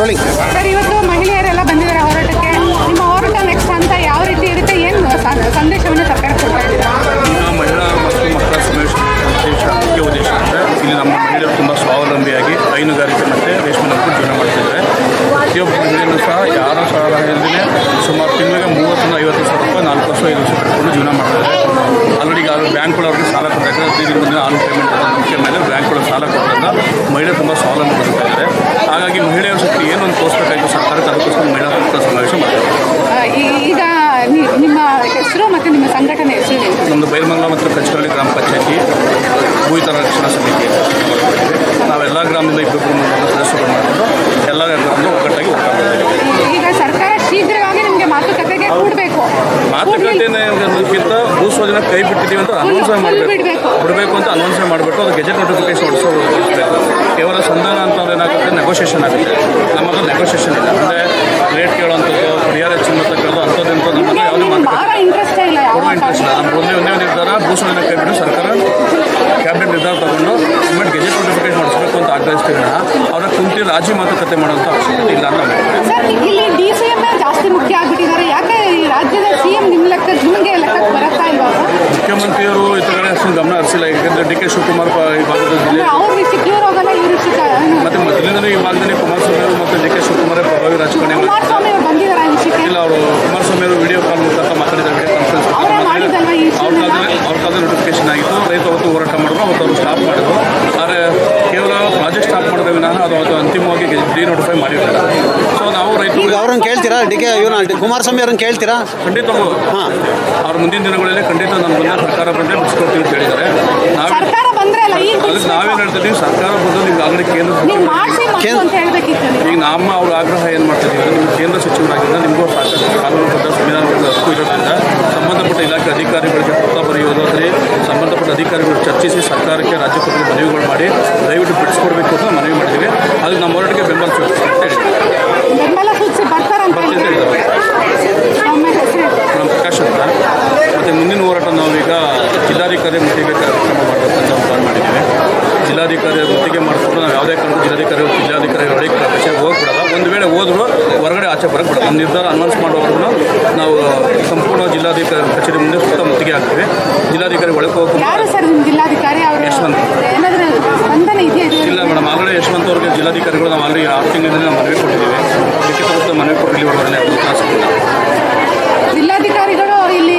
Rolling. Sir ಇವತ್ತು ಮಹಿಳೆಯರೆಲ್ಲ ಬಂದಿದ್ದಾರೆ ಹೋರಾಟಕ್ಕೆ. ನಿಮ್ಮ ಹೋರಾಟ ನೆಕ್ಸ್ಟ್ ಅಂತ ಯಾವ ರೀತಿ ಇರುತ್ತೆ? ಏನು ಸಂದೇಶವನ್ನು ಸರ್ಕಾರ ಕೊಡ್ತಾ ಮಹಿಳಾ ಮತ್ತು ಮಕ್ಕಳ ಸಮಾವೇಶ ಮುಖ್ಯ ಉದ್ದೇಶ ಅಂದರೆ ಇಲ್ಲಿ ನಮ್ಮ ಮಹಿಳೆಯರು ತುಂಬ ಸ್ವಾವಲಂಬಿಯಾಗಿ ಹೈನುಗಾರಿಕೆ ಮತ್ತು ರೇಷ್ಮೆ ನಂಬಿಕೆ ಜೀವನ ಮಾಡ್ತಿದ್ದಾರೆ. ಪ್ರತಿಯೊಬ್ಬ ಮಹಿಳೆಯರು ಸಹ ಯಾರ ಸಹಾಯದಿಂದಲೇ ಸುಮಾರು ತಿಂಗಳಿಗೆ ಮೂವತ್ತರಿಂದ ಐವತ್ತು ಸಾವಿರ ರೂಪಾಯಿ ನಾಲ್ಕು ವರ್ಷ ಐದು ವರ್ಷ ಕಟ್ಕೊಂಡು ಜೀವನ ಮಾಡ್ತಾರೆ ಆಲ್ರೆಡಿ ಈಗ ಬ್ಯಾಂಕ್ಗಳು ಅವ್ರಿಗೆ ಸಾಲ ಕೊಡ್ತಾರೆ ಹದಿನೈದು ಮುಂದಿನ ಆನ್ ಪೇಮೆಂಟ್ ಮುಖ್ಯ ಮೇಲೆ ಬ್ಯಾಂಕ್ಗಳು ಸಾಲ ಕೊಡೋದ್ರಿಂದ ಮಹಿಳೆ ತುಂಬ ಸ್ವಾವಲಂಬಿ ಬದುಕ್ತಾ ಇದ್ದಾರೆ ಹಾಗಾಗಿ ಮಹಿಳೆಯರ ಶಕ್ತಿ ಏನು ಒಂದು ತೋರಿಸ್ಬೇಕಾಯ್ತು ಸರ್ಕಾರಕ್ಕೆ ಅದಕ್ಕೋಸ್ಕರ ಮಹಿಳಾ ಸಮಾವೇಶ ಮಾಡ್ತಾರೆ. ಈಗ ನಿಮ್ಮ ಹೆಸರು ಮತ್ತು ನಿಮ್ಮ ಸಂಘಟನೆ ಹೆಸರು ನಮ್ಮದು ಬೈರ್ಮಂಗಲ ಮತ್ತು ಕಚ್ಚರಳ್ಳಿ ಗ್ರಾಮ ಪಂಚಾಯತಿ ಭೂಯಿತರ ರಕ್ಷಣಾ ಸಮಿತಿ. ನಾವೆಲ್ಲ ಗ್ರಾಮದಿಂದ ಇಬ್ಬರು ಅಂತ ಅನೌನ್ಸ್ ಮಾಡಬೇಕು. ಬಿಡ್ಬೇಕು. ಅಂತ ಅನೌನ್ಸ್ ಮಾಡಿಬಿಟ್ಟು ಅದು ಗೆಜೆಟ್ ನೋಟಿಫಿಕೇಶನ್ ಹೊಡಿಸಬೇಕು ಕೇವಲ ಸಂಧಾನ ಅಂತ ಏನಾಗುತ್ತೆ ನೆಗೋಷಿಯೇಷನ್ ಆಗುತ್ತೆ. ನಮ್ಮದು ನೆಗೋಷಿಯೇಷನ್ ಇಲ್ಲ. ಅಂದರೆ ರೇಟ್ ಕೇಳೋಂಥದ್ದು ಪರಿಹಾರ ಹೆಚ್ಚು ಅಂತ ಕೇಳೋದು ಅಂಥದ್ದು ಇಂಥದ್ದು ನಮಗೆ ಯಾವುದೇ ಮಾತುಕತೆ ಇಂಟ್ರೆಸ್ಟ್ ಇಲ್ಲ. ನಮ್ಮ ಒಂದೇ ಒಂದೇ ನಿರ್ಧಾರ ಭೂಸಣ್ಣ ಕೈ ಬಿಟ್ಟು ಸರ್ಕಾರ ಕ್ಯಾಬಿನೆಟ್ ನಿರ್ಧಾರ ತಗೊಂಡು ಗೌರ್ಮೆಂಟ್ ಗೆಜೆಟ್ ನೋಟಿಫಿಕೇಶನ್ ಮಾಡಿಸ್ಬೇಕು ಅಂತ ಆಗ್ರಹಿಸ್ತೀವಿ ಅವರ ಕುಂತಿ ರಾಜಿ ಮಾತುಕತೆ ಮಾಡುವಂಥ ಅವಶ್ಯಕತೆ ಇಲ್ಲ ಅಂತ ಜಾಸ್ತಿ ಮುಖ್ಯ ಆಗ್ಬಿಟ್ಟಿದ್ದಾರೆ কিন্তু আমরা আসছিলাম এখানে ডেকে সুকুমার পাই ভাগবত দিলে। ಡಿ ನೋಟಿಫೈ ಮಾಡಿರಲಿಲ್ಲ ಸೊ ನಾವು ರೈತರು ಈಗ ಅವ್ರನ್ನ ಕೇಳ್ತೀರಾ? ಡಿ ಕೆ ಇವನ ಕುಮಾರಸ್ವಾಮಿ ಅವ್ರನ್ನ ಕೇಳ್ತೀರಾ? ಖಂಡಿತ ಹಾಂ. ಅವ್ರ ಮುಂದಿನ ದಿನಗಳಲ್ಲಿ ಖಂಡಿತ ನಮ್ಮ ಬಂದ ಸರ್ಕಾರ ಬಂದರೆ ಬಿಡಿಸ್ಕೊಡ್ತೀವಿ ಅಂತ ಹೇಳಿದ್ದಾರೆ. ನಾವು ಅದಕ್ಕೆ ನಾವೇನು ಹೇಳ್ತಿದ್ದೀವಿ? ಸರ್ಕಾರ ಬಂದು ನಿಮ್ಗೆ ಆಲ್ರೆಡಿ ಕೇಂದ್ರ. ಈಗ ನಮ್ಮ ಅವ್ರ ಆಗ್ರಹ ಏನು ಮಾಡ್ತಿದ್ದೀವಿ ನಿಮ್ಮ ಕೇಂದ್ರ ಸಚಿವರಾಗಿದ್ದ ನಿಮಗೂ ಸಾಕಷ್ಟು ಕಾನೂನುಬದ್ಧ ಸಂವಿಧಾನಬದ್ಧ ಹಕ್ಕು ಇರೋದ್ರಿಂದ ಸಂಬಂಧಪಟ್ಟ ಇಲಾಖೆ ಅಧಿಕಾರಿಗಳಿಗೆ ಪತ್ರ ಬರೆಯುವುದಾದರೆ ಸಂಬಂಧಪಟ್ಟ ಅಧಿಕಾರಿಗಳು ಚರ್ಚಿಸಿ ಸರ್ಕಾರಕ್ಕೆ ರಾಜ್ಯ ಪತ್ರದಲ್ಲಿ ಮನವಿಗಳು ಮಾಡಿ ದಯವಿಟ್ಟು ಬಿಡಿಸ್ಕೊಡ್ಬೇಕು ಅಂತ ಮನವಿ ಮಾಡಿದ್ದೀವಿ ಅದಕ್ಕೆ ನಮ್ಮ ಹೋರಾಟಕ್ಕೆ ಬೆಂಬಲ ಸೂಚಿಸಿ ಅಂತ ಹೇಳಿದ್ದೀವಿ ಬೆಂಬಲ ಸೂಚಿಸಿ ಬರ್ತಾರಂತ ಬರ್ತೀನಿ ಅಂತ ಹೇಳಿದ್ರು. ಹೇಳಿದ್ದಾರೆ ನಮ್ಮ ಹೆಸರು ಹೇಳಿ. ನಮ್ಮ ಪ್ರಕಾಶ್ ಅಂತ ಮತ್ತು ಮುಂದಿನ ಹೋರಾಟ ನಾವೀಗ ಜಿಲ್ಲಾಧಿಕಾರಿ ಮುತ್ತಿಗೆ ಕಾರ್ಯಕ್ರಮ ಮಾಡಬೇಕಂತ ನಾವು ಪ್ಲಾನ್ ಮಾಡಿದ್ದೀವಿ ಜಿಲ್ಲಾಧಿಕಾರಿ ಮಾಡಿಕೊಂಡು ನಾವು ಯಾವುದೇ ಕಾರಣಕ್ಕೂ ಜಿಲ್ಲಾಧಿಕಾರಿ ಜಿಲ್ಲಾಧಿಕಾರಿ ಒಳಗೆ ಕಚೇರಿ ಹೋಗ್ಬಿಡಲ್ಲ. ಒಂದು ವೇಳೆ ಹೋದ್ರು ಹೊರಗಡೆ ಆಚೆ ಬರಕ್ಕೆ ಬಿಡಲ್ಲ ನಮ್ಮ ನಿರ್ಧಾರ ಅನೌನ್ಸ್ ಮಾಡುವವರೆಗೂ ನಾವು ಸಂಪೂರ್ಣ ಜಿಲ್ಲಾಧಿಕಾರಿ ಕಚೇರಿ ಮುಂದೆ ಸುತ್ತ ಮುತ್ತಿಗೆ ಹಾಕ್ತೀವಿ. ಜಿಲ್ಲಾಧಿಕಾರಿ ಒಳಗೆ ಹೋಗ್ತೀವಿ ಜಿಲ್ಲಾಧಿಕಾರಿ? ಯಶವಂತ್. ಇಲ್ಲ ಮೇಡಮ್. ಆಲ್ರೆಡಿ ಯಶವಂತ ಅವ್ರಿಗೆ ಜಿಲ್ಲಾಧಿಕಾರಿಗಳು ನಾವು ಆಲ್ರೆಡಿ ಆರು ತಿಂಗಳಿಂದ ನಾವು ಮನವಿ ಕೊಟ್ಟಿದ್ದೀವಿ. ಲಿಖಿತ ಮನವಿ ಕೊಟ್ಟು ಇಲ್ಲಿ ಹೊರಗಡೆ ಇಲ್ಲ. ಜಿಲ್ಲಾಧಿಕಾರಿಗಳು ಇಲ್ಲಿ